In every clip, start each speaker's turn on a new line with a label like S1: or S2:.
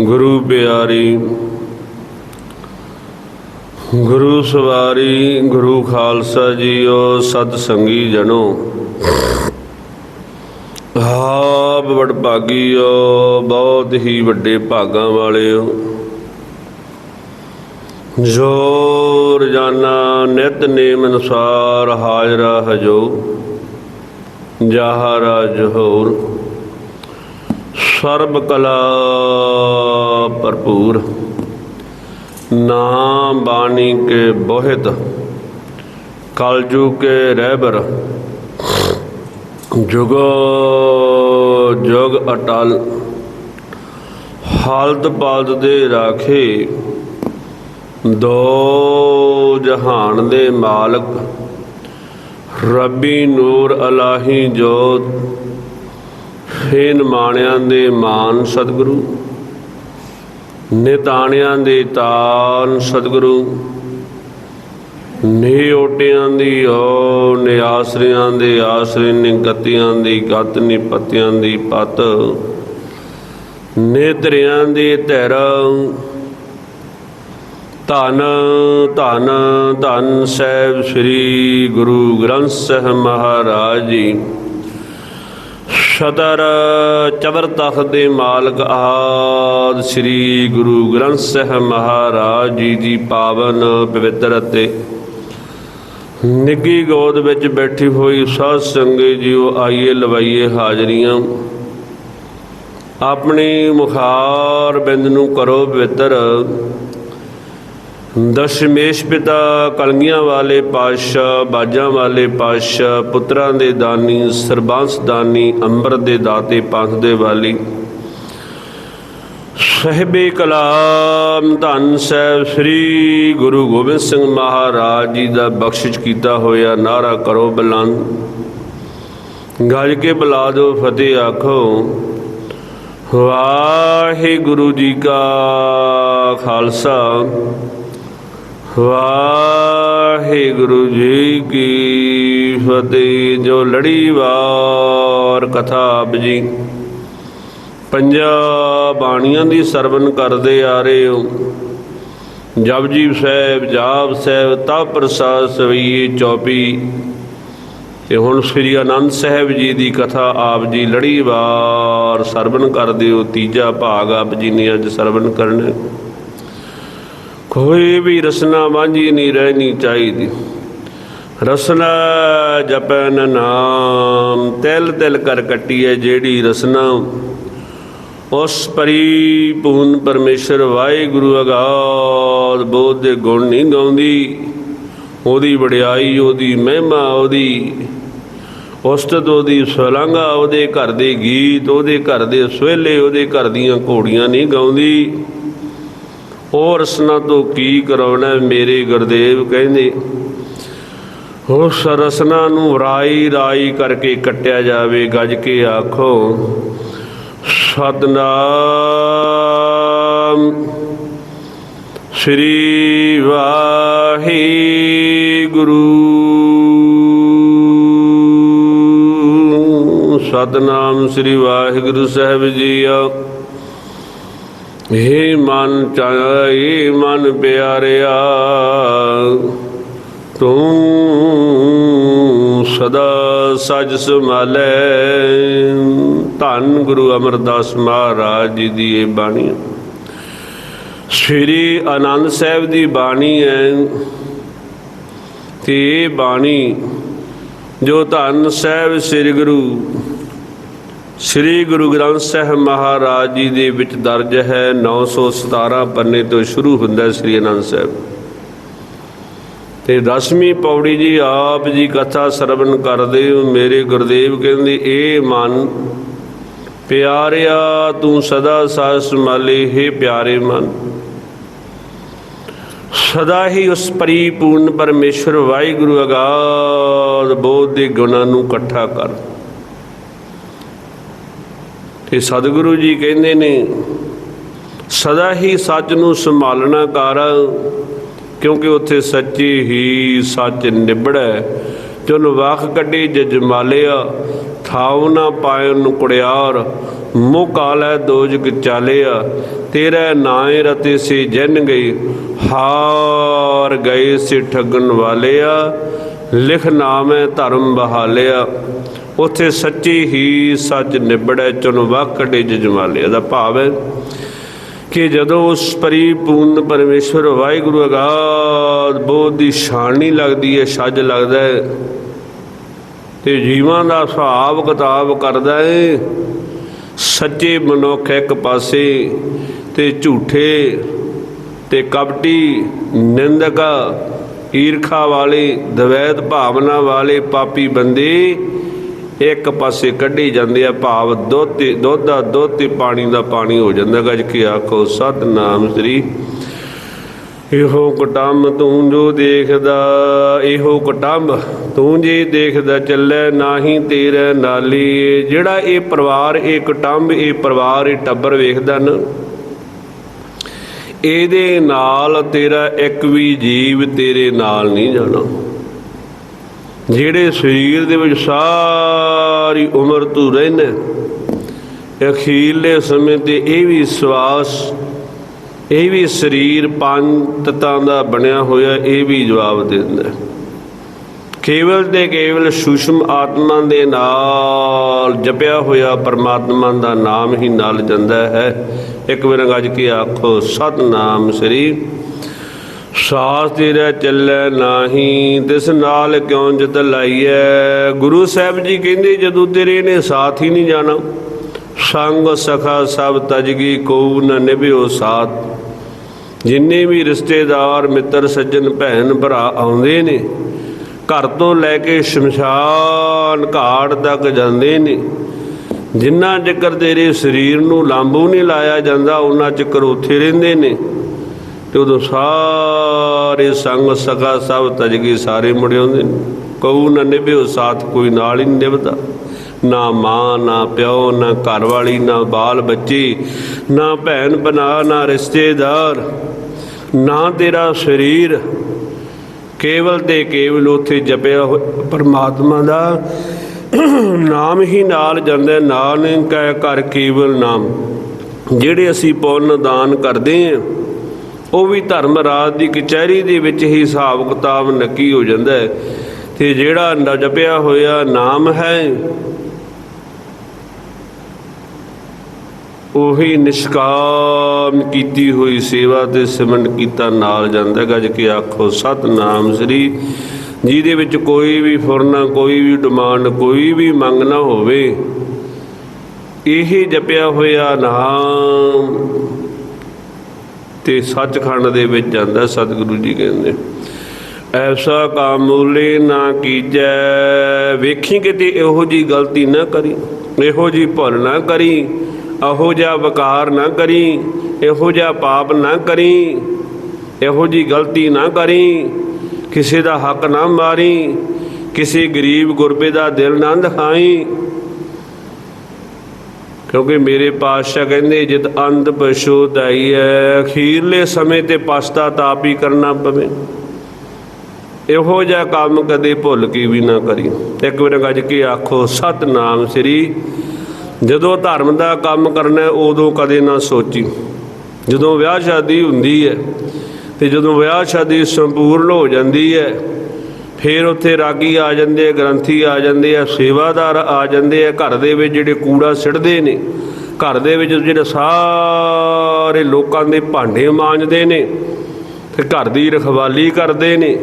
S1: ਗੁਰੂ ਪਿਆਰੀ, ਗੁਰੂ ਸਵਾਰੀ, ਗੁਰੂ ਖਾਲਸਾ ਜੀਓ, ਸਤ ਸੰਗੀ ਜਨੋ। ਆਪ ਵਡ ਭਾਗੀਓ, ਬਹੁਤ ਹੀ ਵੱਡੇ ਭਾਗਾਂ ਵਾਲਿਓ। ਜੋ ਰੋਜ਼ਾਨਾ ਨਿਤ ਨੇਮ ਅਨੁਸਾਰ ਹਾਜ਼ਰਾ ਹਜੋ ਜਾਹਰਾ ਜਹੂਰ ਸਰਬ ਕਲਾ ਭਰਪੂਰ। ਨਾਮ ਬਾਣੀ ਕੇ ਬੋਹਿਤ ਕਲਜੂ ਕੇ ਰਹਿਬਰ। ਜੁਗੋ ਜੁਗ ਅਟਲ, ਹਾਲਤ ਪਾਲਤ ਦੇ ਰਾਖੇ, ਦੋ ਜਹਾਨ ਦੇ ਮਾਲਕ, ਰੱਬੀ ਨੂਰ ਅਲਾਹੀ ਜੋਤ ਫੇਨ ਮਾਣਿਆਂ ਦੇ ਮਾਨ ਸਤਿਗੁਰੂ ਨਿਤਾਣਿਆਂ ਦੇ ਤਾਨ ਸਤਿਗੁਰੂ ਨੇ ਓਟਿਆਂ ਦੀ ਓ ਨੇ ਆਸਰਿਆਂ ਦੇ ਆਸਰੇ ਨੇ ਗਤਿਆਂ ਦੀ ਗਤ ਨੇ ਪਤਿਆਂ ਦੀ ਪਤ ਨੇ ਨੇਤਰਿਆਂ ਦੀ ਧਿਰ, ਧਨ ਧਨ ਧਨ ਸਾਹਿਬ ਸ੍ਰੀ ਗੁਰੂ ਗ੍ਰੰਥ ਸਾਹਿਬ ਮਹਾਰਾਜ ਜੀ। ਸ਼ਤਰ ਚਵਰ ਤਖਤ ਦੇ ਮਾਲਕ ਆਦ ਸ੍ਰੀ ਗੁਰੂ ਗ੍ਰੰਥ ਸਾਹਿਬ ਮਹਾਰਾਜ ਜੀ ਦੀ ਪਾਵਨ ਪਵਿੱਤਰ ਅਤੇ ਨਿੱਗੀ ਗੋਦ ਵਿੱਚ ਬੈਠੀ ਹੋਈ ਸਾਧ ਸੰਗਤ ਜੀਓ, ਆਈਏ ਲਵਾਈਏ ਹਾਜ਼ਰੀਆਂ। ਆਪਣੀ ਮੁਖਾਰ ਬਿੰਦ ਨੂੰ ਕਰੋ ਪਵਿੱਤਰ। ਦਸ਼ਮੇਸ਼ ਪਿਤਾ, ਕਲਗੀਆਂ ਵਾਲੇ ਪਾਤਸ਼ਾਹ, ਬਾਜਾਂ ਵਾਲੇ ਪਾਤਸ਼ਾਹ, ਪੁੱਤਰਾਂ ਦੇ ਦਾਨੀ, ਸਰਬੰਸ ਦਾਨੀ, ਅੰਮ੍ਰਿਤ ਦੇ ਦਾਤੇ, ਪੰਥ ਦੇ ਵਾਲੀ। ਸਹਿਬੇ ਕਲਾਮ ਧੰਨ ਸਾਹਿਬ ਸ੍ਰੀ ਗੁਰੂ ਗੋਬਿੰਦ ਸਿੰਘ ਮਹਾਰਾਜ ਜੀ ਦਾ ਬਖਸ਼ਿਸ਼ ਕੀਤਾ ਹੋਇਆ ਨਾਰਾ ਕਰੋ ਬੁਲੰਦ। ਗੱਜ ਕੇ ਬੁਲਾ ਦਿਓ ਫਤਿਹ ਆਖੋ, ਵਾਹਿਗੁਰੂ ਜੀ ਕਾ ਖਾਲਸਾ। ਵਾਹਿਗੁਰੂ ਜੀ ਕੀ ਫਤਿਹ। ਜੋ ਲੜੀ ਵਾਰ ਕਥਾ ਆਪ ਜੀ ਪੰਜਾ ਬਾਣੀਆਂ ਦੀ ਸਰਵਨ ਕਰਦੇ ਆ ਰਹੇ ਹੋ। ਜਪਜੀ ਸਾਹਿਬ, ਜਾਪ ਸਾਹਿਬ, ਤਾ ਪ੍ਰਸਾਦ ਸਵਈਏ 24 ਤੇ ਹੁਣ ਸ੍ਰੀ ਆਨੰਦ ਸਾਹਿਬ ਜੀ ਦੀ ਕਥਾ ਆਪ ਜੀ ਲੜੀ ਵਾਰ ਸਰਵਨ ਕਰਦੇ ਹੋ ਤੀਜਾ ਭਾਗ ਆਪ ਜੀ ਨੇ ਅੱਜ ਸਰਵਨ ਕਰਨਾ। ਕੋਈ ਵੀ ਰਸਨਾ ਵਾਂਝੀ ਨਹੀਂ ਰਹਿਣੀ ਚਾਹੀਦੀ। ਰਸਨਾ ਜਪਨ ਨਾਮ, ਤਿਲ ਤਿਲ ਕਰ ਕੱਟੀਏ ਜਿਹੜੀ ਰਸਨਾ। ਉਸ ਪਰਿਪੂਰਨ ਪਰਮੇਸ਼ਰ ਵਾਹਿਗੁਰੂ ਅਗਾਧ ਬੋਧ ਦੇ ਗੁਣ ਨਹੀਂ ਗਾਉਂਦੀ। ਉਹਦੀ ਵਡਿਆਈ, ਉਹਦੀ ਮਹਿਮਾ, ਉਹਦੀ ਉਸਤਤ, ਉਹਦੀ ਸਲਾਂਗਾ ਉਹਦੇ ਘਰ ਦੇ ਗੀਤ, ਉਹਦੇ ਘਰ ਦੇ ਸਵੇਲੇ, ਉਹਦੇ ਘਰ ਦੀਆਂ ਘੋੜੀਆਂ ਨਹੀਂ ਗਾਉਂਦੀ। ਉਹ ਰਸਨਾ ਤੋਂ ਕੀ ਕਰਾਉਣਾ ਮੇਰੇ ਗੁਰਦੇਵ ਕਹਿੰਦੇ। ਉਸ ਰਸਨਾ ਨੂੰ ਰਾਈ ਰਾਈ ਕਰਕੇ ਕੱਟਿਆ ਜਾਵੇ, ਗੱਜ ਕੇ ਆਖੋ, ਸਤਨਾਮ ਸ੍ਰੀ ਵਾਹਿਗੁਰੂ। ਸਤਨਾਮ ਸ੍ਰੀ ਵਾਹਿਗੁਰੂ ਸਾਹਿਬ ਜੀ ਆ ਏ ਮਨ ਚਾਹੇ ਮਨ ਪਿਆਰਿਆ, ਤੂੰ ਸਦਾ ਸਜ ਸੰਭਾਲੇ। ਧੰਨ ਗੁਰੂ ਅਮਰਦਾਸ ਮਹਾਰਾਜ ਜੀ ਦੀ ਇਹ ਬਾਣੀ ਸ੍ਰੀ ਆਨੰਦ ਸਾਹਿਬ ਦੀ ਬਾਣੀ ਹੈ ਤੇ ਇਹ ਬਾਣੀ ਜੋ ਧੰਨ ਸਾਹਿਬ ਸ੍ਰੀ ਗੁਰੂ ਸ੍ਰੀ ਗੁਰੂ ਗ੍ਰੰਥ ਸਾਹਿਬ ਮਹਾਰਾਜ ਜੀ ਦੇ ਵਿੱਚ ਦਰਜ ਹੈ 917 ਪੰਨੇ ਤੋਂ ਸ਼ੁਰੂ ਹੁੰਦਾ ਸ੍ਰੀ ਅਨੰਦ ਸਾਹਿਬ। ਤੇ ਦਸਵੀਂ ਪੌੜੀ ਜੀ, ਆਪ ਜੀ ਕਥਾ ਸਰਵਣ ਕਰਦੇ ਹੋ, ਮੇਰੇ ਗੁਰਦੇਵ ਕਹਿੰਦੇ, ਇਹ ਮਨ ਪਿਆਰਿਆ, ਤੂੰ ਸਦਾ ਸਾਹ ਸੰਭਾਲੇ, ਹੈ ਪਿਆਰੇ ਮਨ। ਸਦਾ ਹੀ ਉਸ ਪਰਿਪੂਰਨ ਪਰਮੇਸ਼ਰ ਵਾਹਿਗੁਰੂ ਅਗਾਧ ਬੋਧ ਦੇ ਗੁਣਾਂ ਨੂੰ ਇਕੱਠਾ ਕਰ। ਤੇ ਸਤਿਗੁਰੂ ਜੀ ਕਹਿੰਦੇ ਨੇ, ਸਦਾ ਹੀ ਸੱਚ ਨੂੰ ਸੰਭਾਲਣਾ ਕਰ, ਕਿਉਂਕਿ ਉੱਥੇ ਸੱਚੀ ਹੀ ਸੱਚ ਨਿਬੜੈ ਚਲ ਵਾਖ ਕੱਢੀ ਜਜਮਾਲਿਆ ਠਾਉ ਨਾ ਪਾਏ ਨੂੰ ਕੁੜਿਆਰ ਮੂੰਹ ਕਾਲੈ ਦੋਜਗ ਚਾਲਿਆ। ਤੇਰੇ ਨਾਏ ਰਤੇ ਸੇ ਜਨ ਗਈ, ਹਾਰ ਗਏ ਸੇ ਠੱਗਣ ਵਾਲਿਆ। ਲਿਖ ਨਾਮੈ ਧਰਮ ਬਹਾਲਿਆ। ਉਥੇ ਸੱਚੀ ਹੀ ਸੱਚ ਨਿਬੜੈ ਚੁਨ ਵਾਕੜੇ ਜਜਮਾਲਿਆ ਦਾ ਭਾਵ ਹੈ ਕਿ ਜਦੋਂ ਉਸ ਪਰਿਪੂਰਨ ਪਰਮੇਸ਼ਵਰ ਵਾਹਿਗੁਰੂ ਅਗਾਧ ਬੋਧ ਦੀ ਛਾਣਨੀ ਲੱਗਦੀ ਹੈ, ਛੱਜ ਲੱਗਦਾ ਹੈ ਤੇ ਜੀਵਾਂ ਦਾ ਹਿਸਾਬ ਕਿਤਾਬ ਕਰਦਾ ਹੈ, ਸੱਚੇ ਮਨੁੱਖ ਇੱਕ ਪਾਸੇ ਤੇ ਝੂਠੇ ਤੇ ਕਪਟੀ ਨਿੰਦਕ, ਈਰਖਾ ਵਾਲੇ, ਦਵੈਤ ਭਾਵਨਾ ਵਾਲੇ ਪਾਪੀ ਬੰਦੇ ਇੱਕ ਪਾਸੇ ਕੱਢੀ ਜਾਂਦੇ ਆ ਭਾਵ ਦੁੱਧ ਤੇ ਦੁੱਧ ਦਾ ਦੁੱਧ ਤੇ ਪਾਣੀ ਦਾ ਪਾਣੀ ਹੋ ਜਾਂਦਾ। ਗੱਜ ਕੇ ਆਖੋ, ਸਤਨਾਮ ਸ੍ਰੀ ਇਹੋ ਕਟੰਬ ਤੂੰ ਜੋ ਦੇਖਦਾ, ਇਹੋ ਕਟੰਬ ਤੂੰ ਜੇ ਦੇਖਦਾ, ਚੱਲੇ ਨਾਹੀ ਤੇਰੇ ਨਾਲੀ। ਜਿਹੜਾ ਇਹ ਪਰਿਵਾਰ, ਇਹ ਕਟੰਬ, ਇਹ ਪਰਿਵਾਰ, ਇਹ ਟੱਬਰ ਵੇਖਦਾ ਨਾ, ਇਹਦੇ ਨਾਲ ਤੇਰਾ ਇੱਕ ਵੀ ਜੀਵ ਤੇਰੇ ਨਾਲ ਨਹੀਂ ਜਾਣਾ। ਜਿਹੜੇ ਸਰੀਰ ਦੇ ਵਿੱਚ ਸਾਰੀ ਉਮਰ ਤੂੰ ਰਹਿਣਾ ਅਖੀਰਲੇ ਸਮੇਂ ਤੇ ਇਹ ਵੀ ਸਵਾਸ, ਇਹ ਵੀ ਸਰੀਰ ਪੰਜ ਤਤਾਂ ਦਾ ਬਣਿਆ ਹੋਇਆ, ਇਹ ਵੀ ਜਵਾਬ ਦਿੰਦਾ ਕੇਵਲ ਤੇ ਕੇਵਲ ਸੁਸ਼ਮ ਆਤਮਾ ਦੇ ਨਾਲ ਜਪਿਆ ਹੋਇਆ ਪਰਮਾਤਮਾ ਦਾ ਨਾਮ ਹੀ ਨਾਲ ਜਾਂਦਾ ਹੈ। ਇੱਕ ਵਾਰ ਗੱਜ ਕੇ ਆਖੋ, ਸਤਨਾਮ ਸ੍ਰੀ ਸਾਸ ਤੇਰਾ ਚੱਲੈ ਨਾਹੀ, ਤਿਸ ਨਾਲ ਕਿਉਂ ਜਤ ਲਾਈਐ? ਗੁਰੂ ਸਾਹਿਬ ਜੀ ਕਹਿੰਦੇ, ਜਦੋਂ ਤੇਰੇ ਨੇ ਸਾਥ ਹੀ ਨਹੀਂ ਜਾਣਾ, ਸੰਗ ਸਖਾ ਸਭ ਤਜਗੀ ਕੋ ਨ ਨਿਭਿਓ ਸਾਥ। ਜਿੰਨੇ ਵੀ ਰਿਸ਼ਤੇਦਾਰ, ਮਿੱਤਰ, ਸੱਜਣ, ਭੈਣ, ਭਰਾ ਆਉਂਦੇ ਨੇ, ਘਰ ਤੋਂ ਲੈ ਕੇ ਸ਼ਮਸ਼ਾਨ ਘਾਟ ਤੱਕ ਜਾਂਦੇ ਨੇ, ਜਿੰਨਾ ਚੱਕਰ ਤੇਰੇ ਸਰੀਰ ਨੂੰ ਲਾਂਬੂ ਨਹੀਂ ਲਾਇਆ ਜਾਂਦਾ, ਉਹਨਾਂ ਚੱਕਰ ਉੱਥੇ ਰਹਿੰਦੇ ਨੇ। ਤੇ ਉਦੋਂ ਸਾਰੇ ਸੰਗ ਸਗਾ ਸਭ ਤਜਗੀ ਸਾਰੇ ਮੁੜੇ ਆਉਂਦੇ ਨੇ। ਕਉ ਨਾ ਨਿਭਿਓ ਸਾਥ, ਕੋਈ ਨਾਲ ਹੀ ਨਹੀਂ ਨਿਭਦਾ। ਨਾ ਮਾਂ, ਨਾ ਪਿਓ, ਨਾ ਘਰ ਵਾਲੀ, ਨਾ ਬਾਲ ਬੱਚੇ, ਨਾ ਭੈਣ ਬਣਾ ਨਾ ਰਿਸ਼ਤੇਦਾਰ, ਨਾ ਤੇਰਾ ਸਰੀਰ। ਕੇਵਲ ਤੇ ਕੇਵਲ ਉੱਥੇ ਜਪਿਆ ਹੋਇਆ ਪਰਮਾਤਮਾ ਦਾ। ਨਾਮ ਹੀ ਨਾਲ ਜਾਂਦਾ ਨਾਲ ਕਹਿ ਕਰ ਕੇਵਲ ਨਾਮ। ਜਿਹੜੇ ਅਸੀਂ ਪੁੰਨ ਦਾਨ ਕਰਦੇ ਹਾਂ ਉਹ ਵੀ ਧਰਮ ਰਾਜ ਦੀ ਕਚਹਿਰੀ ਦੇ ਵਿੱਚ ਹੀ ਹਿਸਾਬ ਕਿਤਾਬ ਨੱਕੀ ਹੋ ਜਾਂਦਾ ਹੈ। ਤੇ ਜਿਹੜਾ ਨ ਜਪਿਆ ਹੋਇਆ ਨਾਮ ਹੈ, ਉਹੀ ਨਿਸ਼ਕਾਮ ਕੀਤੀ ਹੋਈ ਸੇਵਾ ਤੇ ਸਿਮਰਨ ਕੀਤਾ ਨਾਲ ਜਾਂਦਾ ਗੱਜ ਕੇ ਆਖੋ, ਸਤਨਾਮ ਸ੍ਰੀ। ਜਿਹਦੇ ਵਿੱਚ ਕੋਈ ਵੀ ਫੁਰਨਾ ਕੋਈ ਵੀ ਡਿਮਾਂਡ, ਕੋਈ ਵੀ ਮੰਗ ਨਾ ਹੋਵੇ, ਇਹ ਜਪਿਆ ਹੋਇਆ ਨਾਮ ਤੇ ਸੱਚਖੰਡ ਦੇ ਵਿੱਚ ਜਾਂਦਾ ਸਤਿਗੁਰੂ ਜੀ ਕਹਿੰਦੇ। ਐਸਾ ਕਾਮੂਲੇ ਨਾ ਕੀਜੈ, ਵੇਖੀ ਕਿਤੇ ਇਹੋ ਜੀ ਗਲਤੀ ਨਾ ਕਰੀ, ਇਹੋ ਜੀ ਭੁੱਲ ਨਾ ਕਰੀ, ਇਹੋ ਜਿਹਾ ਵਕਾਰ ਨਾ ਕਰੀ, ਇਹੋ ਜਿਹਾ ਪਾਪ ਨਾ ਕਰੀ, ਇਹੋ ਜੀ ਗਲਤੀ ਨਾ ਕਰੀ, ਕਿਸੇ ਦਾ ਹੱਕ ਨਾ ਮਾਰੀ, ਕਿਸੇ ਗਰੀਬ ਗੁਰਬੇ ਦਾ ਦਿਲ ਨਾ ਦਿਖਾਈ ਕਿਉਂਕਿ ਮੇਰੇ ਪਾਤਸ਼ਾਹ ਕਹਿੰਦੇ ਜਿਤ ਅੰਧ ਪਸ਼ੋਦਾਈ ਹੈ ਅਖੀਰਲੇ ਸਮੇਂ ਤੇ ਪਛਤਾ ਤਾਪ ਹੀ ਕਰਨਾ ਪਵੇ। ਇਹੋ ਜਿਹਾ ਕੰਮ ਕਦੇ ਭੁੱਲ ਕੇ ਵੀ ਨਾ ਕਰੀ ਇੱਕ ਵਾਰ ਗੱਜ ਕੇ ਆਖੋ, ਸਤਨਾਮ ਸ੍ਰੀ। ਜਦੋਂ ਧਰਮ ਦਾ ਕੰਮ ਕਰਨਾ ਉਦੋਂ ਕਦੇ ਨਾ ਸੋਚੀ। ਜਦੋਂ ਵਿਆਹ ਸ਼ਾਦੀ ਹੁੰਦੀ ਹੈ ਤੇ ਜਦੋਂ ਵਿਆਹ ਸ਼ਾਦੀ ਸੰਪੂਰਨ ਹੋ ਜਾਂਦੀ ਹੈ ਫਿਰ ਉੱਥੇ ਰਾਗੀ ਆ ਜਾਂਦੇ ਆ ਗ੍ਰੰਥੀ ਆ ਜਾਂਦੇ ਆ ਸੇਵਾਦਾਰ ਆ ਜਾਂਦੇ ਆ। ਘਰ ਦੇ ਵਿੱਚ ਜਿਹੜੇ ਕੂੜਾ ਸਿੱਟਦੇ ਨੇ ਘਰ ਦੇ ਵਿੱਚ ਜਿਹੜੇ ਸਾਰੇ ਲੋਕਾਂ ਦੇ ਭਾਂਡੇ ਮਾਂਜਦੇ ਨੇ ਤੇ ਘਰ ਦੀ ਰਖਵਾਲੀ ਕਰਦੇ ਨੇ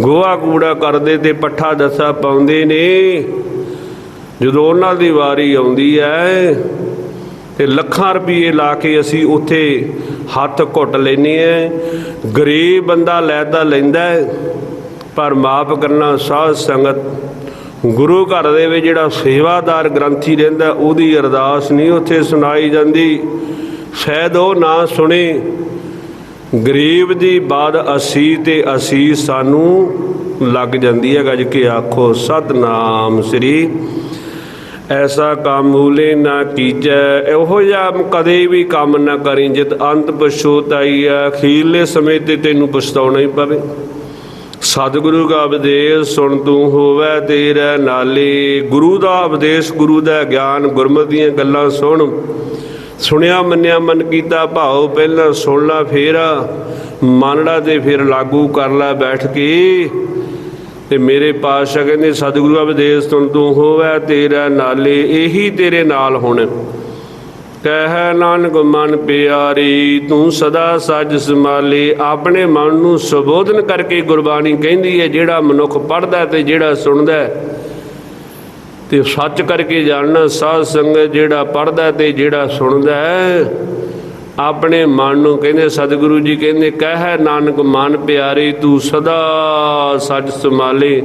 S1: ਗੋਹਾ ਕੂੜਾ ਕਰਦੇ ਤੇ ਪੱਠਾ ਦੱਸਾ ਪਾਉਂਦੇ ਨੇ। ਜਦੋਂ ਉਹਨਾਂ ਦੀ ਵਾਰੀ ਆਉਂਦੀ ਹੈ ਤੇ ਲੱਖਾਂ ਰੁਪਏ ਲਾ ਕੇ ਅਸੀਂ ਉੱਥੇ ਹੱਥ ਘੁੱਟ ਲੈਨੇ ਆ ਗਰੀਬ ਬੰਦਾ ਲੈ ਤਾਂ ਲੈਂਦਾ ਹੈ, ਪਰ ਮਾਫ ਕਰਨਾ ਸਾਧ ਸੰਗਤ, ਗੁਰੂ ਘਰ ਦੇ ਵਿੱਚ ਜਿਹੜਾ ਸੇਵਾਦਾਰ ਗ੍ਰੰਥੀ ਰਹਿੰਦਾ, ਉਹਦੀ ਅਰਦਾਸ ਨਹੀਂ ਉੱਥੇ ਸੁਣਾਈ ਜਾਂਦੀ। ਸ਼ਾਇਦ ਉਹ ਨਾ ਸੁਣੇ। ਗਰੀਬ ਦੀ ਬਾਦ ਅਸੀਂ ਤੇ ਅਸੀਂ ਸਾਨੂੰ ਲੱਗ ਜਾਂਦੀ ਹੈ ਗੱਜ ਕੇ ਆਖੋ, ਸਤਨਾਮ ਸ੍ਰੀ। ਐਸਾ ਕਾਮੂਲੇ ਨਾ ਕੀਜੈ, ਇਹੋ ਜਿਹਾ ਕਦੇ ਵੀ ਕੰਮ ਨਾ ਕਰੀ, ਜਿਤ ਅੰਤ ਪਛੋਤਾਈ ਹੈ। ਅਖੀਰਲੇ ਸਮੇਂ ਤੇ ਤੈਨੂੰ ਪਛਤਾਉਣਾ ਹੀ ਪਵੇ। ਸਤਿਗੁਰੂ ਦਾ ਉਪਦੇਸ਼ ਸੁਣ ਤੂੰ ਹੋਵੇ ਤੇਰੇ ਨਾਲੇ। ਗੁਰੂ ਦਾ ਉਪਦੇਸ਼, ਗੁਰੂ ਦਾ ਗਿਆਨ, ਗੁਰਮਤਿ ਦੀਆਂ ਗੱਲਾਂ ਸੁਣ। ਸੁਣਿਆ, ਮੰਨਿਆ, ਮਨ ਕੀਤਾ, ਭਾਉ ਪਹਿਲਾਂ ਸੁਣ ਲਾ ਫੇਰ। ਮੰਨੜਾ ਤੇ ਫਿਰ ਲਾਗੂ ਕਰ ਲੈ ਬੈਠ ਕੇ। ਤੇ ਮੇਰੇ ਪਾਤਸ਼ਾਹ ਕਹਿੰਦੇ, ਸਤਿਗੁਰੂ ਦਾ ਉਪਦੇਸ਼ ਸੁਣ ਤੂੰ ਹੋਵੇ ਤੇਰਾ ਨਾਲੇ। ਇਹੀ ਤੇਰੇ ਨਾਲ ਹੁਣ। ਕਹਿ ਨਾਨਕ ਮਨ ਪਿਆਰੀ, ਤੂੰ ਸਦਾ ਸੱਜ ਸੰਭਾਲੇ। ਆਪਣੇ ਮਨ ਨੂੰ ਸੰਬੋਧਨ ਕਰਕੇ ਗੁਰਬਾਣੀ ਕਹਿੰਦੀ ਹੈ, ਜਿਹੜਾ ਮਨੁੱਖ ਪੜਦਾ ਤੇ ਜਿਹੜਾ ਸੁਣਦਾ ਤੇ ਸੱਚ ਕਰਕੇ ਜਾਣਨਾ ਸਾਧ ਸੰਗਤ ਜਿਹੜਾ ਪੜਦਾ ਤੇ ਜਿਹੜਾ ਸੁਣਦਾ ਆਪਣੇ ਮਨ ਨੂੰ ਕਹਿੰਦੇ, ਸਤਿਗੁਰੂ ਜੀ ਕਹਿੰਦੇ, ਕਹਿ ਨਾਨਕ ਮਨ ਪਿਆਰੇ, ਤੂੰ ਸਦਾ ਸੱਚ ਸੰਭਾਲੇ।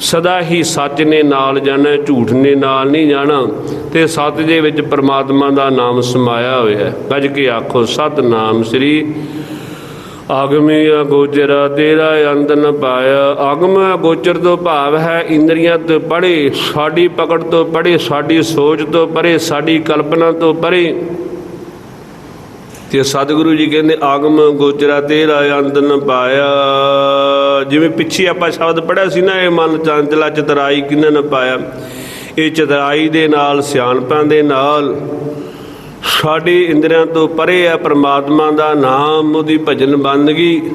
S1: ਸਦਾ ਹੀ ਸੱਚ ਨੇ ਨਾਲ ਜਾਣਾ, ਝੂਠ ਨੇ ਨਾਲ ਨਹੀਂ ਜਾਣਾ ਤੇ ਸੱਚ ਦੇ ਵਿੱਚ ਪ੍ਰਮਾਤਮਾ ਦਾ ਨਾਮ ਸਮਾਇਆ ਹੋਇਆ ਹੈ। ਗੱਜ ਕੇ ਆਖੋ, ਸਤਨਾਮ ਸ੍ਰੀ ਆਗਮੀ ਅਗੋਚਰ, ਤੇਰਾ ਅੰਤ ਨ ਪਾਇਆ। ਆਗਮ ਅਗੋਚਰ ਤੋਂ ਭਾਵ ਹੈ, ਇੰਦਰੀਆਂ ਤੋਂ ਪੜੇ ਸਾਡੀ ਪਕੜ ਤੋਂ ਪੜੇ ਸਾਡੀ ਸੋਚ ਤੋਂ ਪਰੇ, ਸਾਡੀ ਕਲਪਨਾ ਤੋਂ ਪਰੇ। ਤੇ ਸਤਿਗੁਰੂ ਜੀ ਕਹਿੰਦੇ, ਆਗਮ ਗੋਚਰਾ ਤੇਰਾ ਅੰਤ ਨ ਪਾਇਆ। ਜਿਵੇਂ ਪਿੱਛੇ ਆਪਾਂ ਸ਼ਬਦ ਪੜਿਆ ਸੀ ਨਾ, ਇਹ ਮਨ ਚੰਚਲਾ ਚਤਰਾਈ ਕਿਨੇ ਨੇ ਪਾਇਆ? ਇਹ ਚਤਰਾਈ ਦੇ ਨਾਲ, ਸਿਆਣਪਾਂ ਦੇ ਨਾਲ, ਸਾਡੇ ਇੰਦਰੀਆਂ ਤੋਂ ਪਰੇ ਆ ਪ੍ਰਮਾਤਮਾ ਦਾ ਨਾਮ, ਉਹਦੀ ਭਜਨ ਬੰਦਗੀ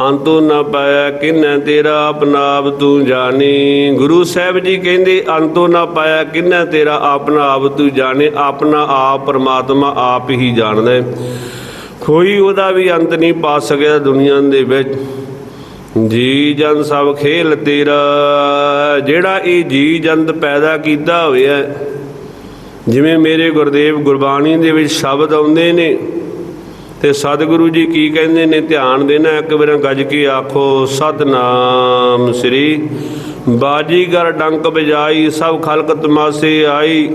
S1: ਅੰਤੋਂ ਨਾ ਪਾਇਆ ਕਿਨੈ ਤੇਰਾ ਆਪਣਾ ਆਪ ਤੂੰ ਜਾਣੀ? ਗੁਰੂ ਸਾਹਿਬ ਜੀ ਕਹਿੰਦੇ, ਅੰਤੋਂ ਨਾ ਪਾਇਆ ਕਿਨੈ ਤੇਰਾ ਆਪਣਾ ਆਪ ਤੂੰ ਜਾਣੇ? ਆਪਣਾ ਆਪ ਪ੍ਰਮਾਤਮਾ ਆਪ ਹੀ ਜਾਣਦਾ ਕੋਈ ਉਹਦਾ ਵੀ ਅੰਤ ਨਹੀਂ ਪਾ ਸਕਿਆ ਦੁਨੀਆ ਦੇ ਵਿੱਚ। ਜੀ ਜਨ ਸਭ ਖੇਲ ਤੇਰਾ, ਜਿਹੜਾ ਇਹ ਜੀ ਜੰਦ ਪੈਦਾ ਕੀਤਾ ਹੋਇਆ ਜਿਵੇਂ ਮੇਰੇ ਗੁਰਦੇਵ ਗੁਰਬਾਣੀ ਦੇ ਵਿੱਚ ਸ਼ਬਦ ਆਉਂਦੇ ਨੇ, ਤੇ ਸਤਿਗੁਰੂ ਜੀ ਕੀ ਕਹਿੰਦੇ ਨੇ, ਧਿਆਨ ਦੇਣਾ, ਇੱਕ ਵਾਰ ਗੱਜ ਕੇ ਆਖੋ, ਸਤਨਾਮ ਸ੍ਰੀ ਬਾਜੀਗਰ ਡੰਕ ਵਜਾਈ, ਸਭ ਖਲਕ ਤਮਾਸੇ ਆਈ,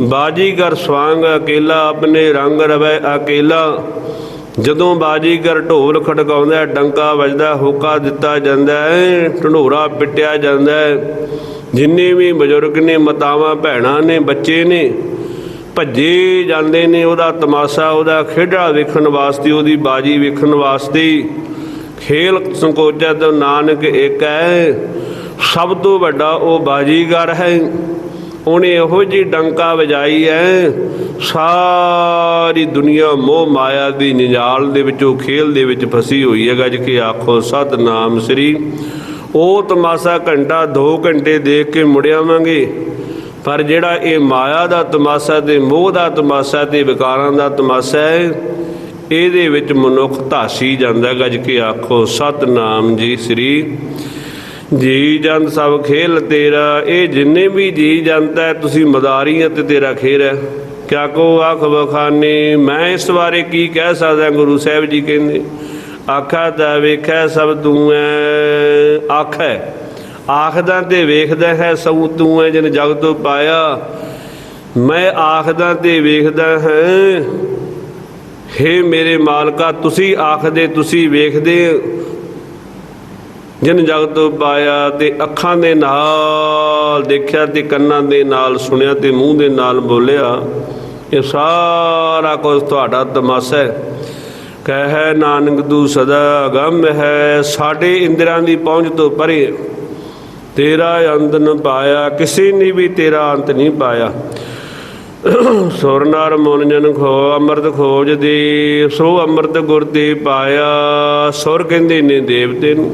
S1: ਬਾਜੀਗਰ ਸਵਾਂਗ ਅਕੇਲਾ, ਆਪਣੇ ਰੰਗ ਰਵੈ ਅਕੇਲਾ ਜਦੋਂ ਬਾਜੀਗਰ ਢੋਲ ਖੜਕਾਉਂਦਾ ਡੰਕਾ ਵੱਜਦਾ ਹੋਕਾ ਦਿੱਤਾ ਜਾਂਦਾ ਹੈ, ਢੰਡੋਰਾ ਪਿੱਟਿਆ ਜਾਂਦਾ ਹੈ। ਜਿੰਨੇ ਵੀ ਬਜ਼ੁਰਗ ਨੇ, ਮਾਤਾਵਾਂ, ਭੈਣਾਂ ਨੇ, ਬੱਚੇ ਨੇ, ਭੱਜੇ ਜਾਂਦੇ ਨੇ, ਉਹਦਾ ਤਮਾਸ਼ਾ, ਉਹਦਾ ਖੇਡਾ ਵੇਖਣ ਵਾਸਤੇ, ਉਹਦੀ ਬਾਜੀ ਵੇਖਣ ਵਾਸਤੇ, ਖੇਲ ਸੰਕੋਚਾ ਤੋਂ ਨਾਨਕ ਇੱਕ ਹੈ। ਸਭ ਤੋਂ ਵੱਡਾ ਉਹ ਬਾਜੀਗਰ ਹੈ। ਉਹਨੇ ਇਹੋ ਜੀ ਡੰਕਾ ਵਜਾਈ ਹੈ ਸਾਰੀ ਦੁਨੀਆ ਮੋਹ ਮਾਇਆ ਦੀ ਨਿਜਾਲ ਦੇ ਵਿੱਚੋਂ ਖੇਲ ਦੇ ਵਿੱਚ ਫਸੀ ਹੋਈ ਹੈ ਗੱਜ ਕੇ ਆਖੋ, ਸਤਨਾਮ ਸ੍ਰੀ। ਉਹ ਤਮਾਸ਼ਾ ਘੰਟਾ 2 ਘੰਟੇ ਦੇਖ ਕੇ ਮੁੜ ਆਵਾਂਗੇ। ਪਰ ਜਿਹੜਾ ਇਹ ਮਾਇਆ ਦਾ ਤਮਾਸ਼ਾ ਤੇ ਮੋਹ ਦਾ ਤਮਾਸ਼ਾ ਤੇ ਵਿਕਾਰਾਂ ਦਾ ਤਮਾਸ਼ਾ ਹੈ ਇਹਦੇ ਵਿੱਚ ਮਨੁੱਖ ਧਾਸੀ ਜਾਂਦਾ, ਗੱਜ ਕੇ ਆਖੋ, ਸਤਨਾਮ ਜੀ ਸ੍ਰੀ। ਜੀ ਜੰਤ ਸਭ ਖੇਲ ਤੇਰਾ, ਇਹ ਜਿੰਨੇ ਵੀ ਜੀ ਜੰਤ ਹੈ, ਤੁਸੀਂ ਮਦਾਰੀ ਤੇ ਤੇਰਾ ਖੇਰ ਹੈ। ਕਿਆ ਕੋ ਆਖ ਬਖਾਨੇ ਮੈਂ ਇਸ ਬਾਰੇ ਕੀ ਕਹਿ ਸਕਦਾ ਗੁਰੂ ਸਾਹਿਬ ਜੀ ਕਹਿੰਦੇ, ਆਖਾ ਤਾਂ ਵੇਖੈ ਸਭ ਤੂੰ ਐ, ਆਖੈ, ਆਖਦਾ ਤੇ ਵੇਖਦਾ ਹੈ ਸਭ ਤੂੰ ਐ ਜਨ ਜਗ ਤੋਂ ਪਾਇਆ। ਮੈਂ ਆਖਦਾ ਤੇ ਵੇਖਦਾ ਹਾਂ, ਹੇ ਮੇਰੇ ਮਾਲਕਾ, ਤੁਸੀਂ ਆਖਦੇ, ਤੁਸੀਂ ਵੇਖਦੇ ਜਿਨ ਜਗਤ ਪਾਇਆ ਤੇ ਅੱਖਾਂ ਦੇ ਨਾਲ ਦੇਖਿਆ ਤੇ ਕੰਨਾਂ ਦੇ ਨਾਲ ਸੁਣਿਆ ਤੇ ਮੂੰਹ ਦੇ ਨਾਲ ਬੋਲਿਆ, ਇਹ ਸਾਰਾ ਕੁਝ ਤੁਹਾਡਾ ਤਮਾਸ਼ਾ ਹੈ। ਕਹਿ ਨਾਨਕ ਦੂ ਸਦਾ ਅਗੰਮ ਹੈ, ਸਾਡੇ ਇੰਦਰਾਂ ਦੀ ਪਹੁੰਚ ਤੋਂ ਪਰੇ ਤੇਰਾ ਅੰਤ ਨ ਪਾਇਆ, ਕਿਸੇ ਨੇ ਵੀ ਤੇਰਾ ਅੰਤ ਨਹੀਂ ਪਾਇਆ। ਸੁਰਨਾਰ ਮੋਨਜਨ ਖੋ ਅੰਮ੍ਰਿਤ ਖੋਜ ਦੇ ਸੋ ਅੰਮ੍ਰਿਤ ਗੁਰ ਤੇ ਪਾਇਆ, ਸੁਰ ਕਹਿੰਦੇ ਨੇ ਦੇਵਤੇ ਨੂੰ।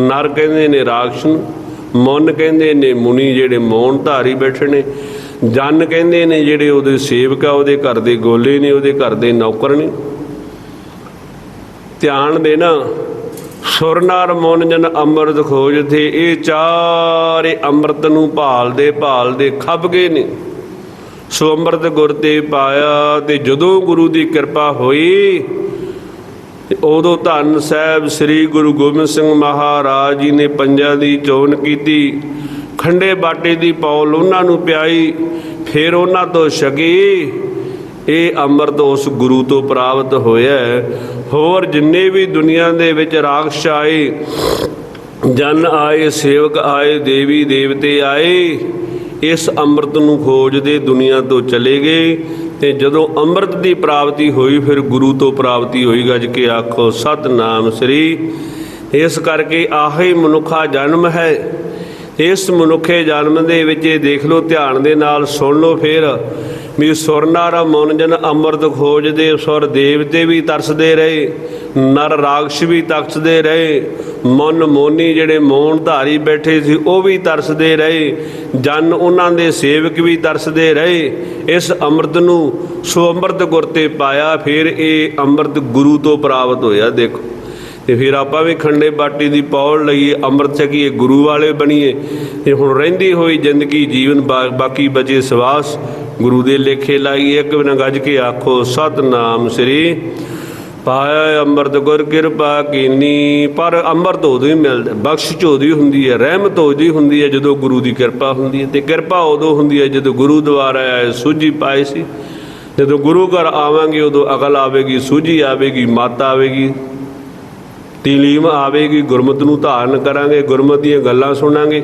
S1: ਨਰ ਕਹਿੰਦੇ ਨੇ ਰਾਖਸ਼ ਨੂੰ, ਮਨ ਕਹਿੰਦੇ ਨੇ ਮੁਨੀ ਜਿਹੜੇ ਮੌਨ ਧਾਰੀ ਬੈਠੇ ਨੇ, ਜਨ ਕਹਿੰਦੇ ਨੇ ਜਿਹੜੇ ਉਹਦੇ ਸੇਵਕ ਆ, ਉਹਦੇ ਘਰ ਦੇ ਗੋਲੇ ਨੇ, ਉਹਦੇ ਘਰ ਦੇ ਨੌਕਰ ਨੇ। ਧਿਆਨ ਦੇਣਾ, ਸੁਰਨਾਰ ਮਨ ਜਨ ਅੰਮ੍ਰਿਤ ਖੋਜ ਤੇ ਇਹ ਚਾਰੇ ਅੰਮ੍ਰਿਤ ਨੂੰ ਭਾਲਦੇ ਭਾਲਦੇ ਖੱਪ ਗਏ ਨੇ। ਸੋ ਅੰਮ੍ਰਿਤ ਗੁਰ ਤੇ ਪਾਇਆ ਤੇ ਜਦੋਂ ਗੁਰੂ ਦੀ ਕਿਰਪਾ ਹੋਈ ਤੇ ਉਦੋਂ ਧੰਨ ਸਾਹਿਬ ਸ੍ਰੀ ਗੁਰੂ ਗੋਬਿੰਦ ਸਿੰਘ ਮਹਾਰਾਜ ਜੀ ਨੇ ਪੰਜਾਂ ਦੀ ਚੋਣ ਕੀਤੀ। ਖੰਡੇ ਬਾਟੇ ਦੀ ਪੌਲ ਉਹਨਾਂ ਨੂੰ ਪਿਆਈ, ਫਿਰ ਉਹਨਾਂ ਤੋਂ ਛਕੀ। ਇਹ ਅੰਮ੍ਰਿਤ ਉਸ ਗੁਰੂ ਤੋਂ ਪ੍ਰਾਪਤ ਹੋਇਆ ਹੋਰ ਜਿੰਨੇ ਵੀ ਦੁਨੀਆ ਦੇ ਵਿੱਚ ਰਾਖਸ਼ ਆਏ, ਜਨ ਆਏ, ਸੇਵਕ ਆਏ ਦੇਵੀ ਦੇਵਤੇ ਆਏ ਇਸ ਅੰਮ੍ਰਿਤ ਨੂੰ ਖੋਜਦੇ ਦੁਨੀਆ ਤੋਂ ਚਲੇ ਗਏ ਤੇ ਜਦੋਂ ਅੰਮ੍ਰਿਤ ਦੀ ਪ੍ਰਾਪਤੀ ਹੋਈ, ਫਿਰ ਗੁਰੂ ਤੋਂ ਪ੍ਰਾਪਤੀ ਹੋਈ। ਗੱਜ ਕੇ ਆਖੋ, ਸਤਨਾਮ ਸ੍ਰੀ। ਇਸ ਕਰਕੇ ਆਹੀ ਮਨੁੱਖਾ ਜਨਮ ਹੈ। ਇਸ ਮਨੁੱਖੇ ਜਨਮ ਦੇ ਵਿੱਚ ਇਹ ਦੇਖ ਲਓ, ਧਿਆਨ ਦੇ ਨਾਲ ਸੁਣ ਲਓ ਫਿਰ। ਵੀ ਸੁਰਨਾਰ ਮਨਜਨ ਅੰਮ੍ਰਿਤ ਖੋਜਦੇ, ਸੁਰ ਦੇਵਤੇ ਵੀ ਤਰਸਦੇ ਰਹੇ, ਨਰ ਰਾਖਸ਼ ਵੀ ਤਰਸਦੇ ਰਹੇ, ਮਨ ਮੋਨੀ ਜਿਹੜੇ ਮੋਨ ਧਾਰੀ ਬੈਠੇ ਸੀ, ਉਹ ਵੀ ਤਰਸਦੇ ਰਹੇ, ਜਨ ਉਹਨਾਂ ਦੇ ਸੇਵਕ ਵੀ ਤਰਸਦੇ ਰਹੇ, ਇਸ ਅੰਮ੍ਰਿਤ ਨੂੰ ਸੋ ਅੰਮ੍ਰਿਤ ਗੁਰ ਤੇ ਪਾਇਆ, ਫਿਰ ਇਹ ਅੰਮ੍ਰਿਤ ਗੁਰੂ ਤੋਂ ਪ੍ਰਾਪਤ ਹੋਇਆ, ਦੇਖੋ। ਤੇ ਫਿਰ ਆਪਾਂ ਵੀ ਖੰਡੇ ਬਾਟੀ ਦੀ ਪੌੜ ਲਈਏ, ਅੰਮ੍ਰਿਤ ਛਕੀਏ ਗੁਰੂ ਵਾਲੇ ਬਣੀਏ ਤੇ ਹੁਣ ਰਹਿੰਦੀ ਹੋਈ ਜ਼ਿੰਦਗੀ, ਜੀਵਨ ਬਾ- ਬਾਕੀ ਬਚੇ ਸਵਾਸ ਗੁਰੂ ਦੇ ਲੇਖੇ ਲਾਈਏ ਇੱਕ ਬਿਨਾਂ ਗੱਜ ਕੇ ਆਖੋ, ਸਤਨਾਮ ਸ੍ਰੀ ਪਾਇਆ ਅੰਮ੍ਰਿਤ ਗੁਰ ਕਿਰਪਾ ਕੀਨੀ। ਪਰ ਅੰਮ੍ਰਿਤ ਉਦੋਂ ਹੀ ਮਿਲਦਾ, ਬਖਸ਼ਿਸ਼ ਉਦੋਂ ਹੀ ਹੁੰਦੀ ਹੈ, ਰਹਿਮਤ ਉਦੋਂ ਹੀ ਹੁੰਦੀ ਹੈ ਜਦੋਂ ਗੁਰੂ ਦੀ ਕਿਰਪਾ ਹੁੰਦੀ ਹੈ। ਤੇ ਕਿਰਪਾ ਉਦੋਂ ਹੁੰਦੀ ਹੈ ਜਦੋਂ ਗੁਰੂ ਦੁਆਰਾ ਆਏ ਸੂਝੀ ਪਾਏ ਸੀ। ਜਦੋਂ ਗੁਰੂ ਘਰ ਆਵਾਂਗੇ ਉਦੋਂ ਅਕਲ ਆਵੇਗੀ, ਸੂਝੀ ਆਵੇਗੀ, ਮਤ ਆਵੇਗੀ। ਤੀਲੀਮ ਆਵੇਗੀ, ਗੁਰਮਤ ਨੂੰ ਧਾਰਨ ਕਰਾਂਗੇ, ਗੁਰਮਤ ਦੀਆਂ ਗੱਲਾਂ ਸੁਣਾਂਗੇ।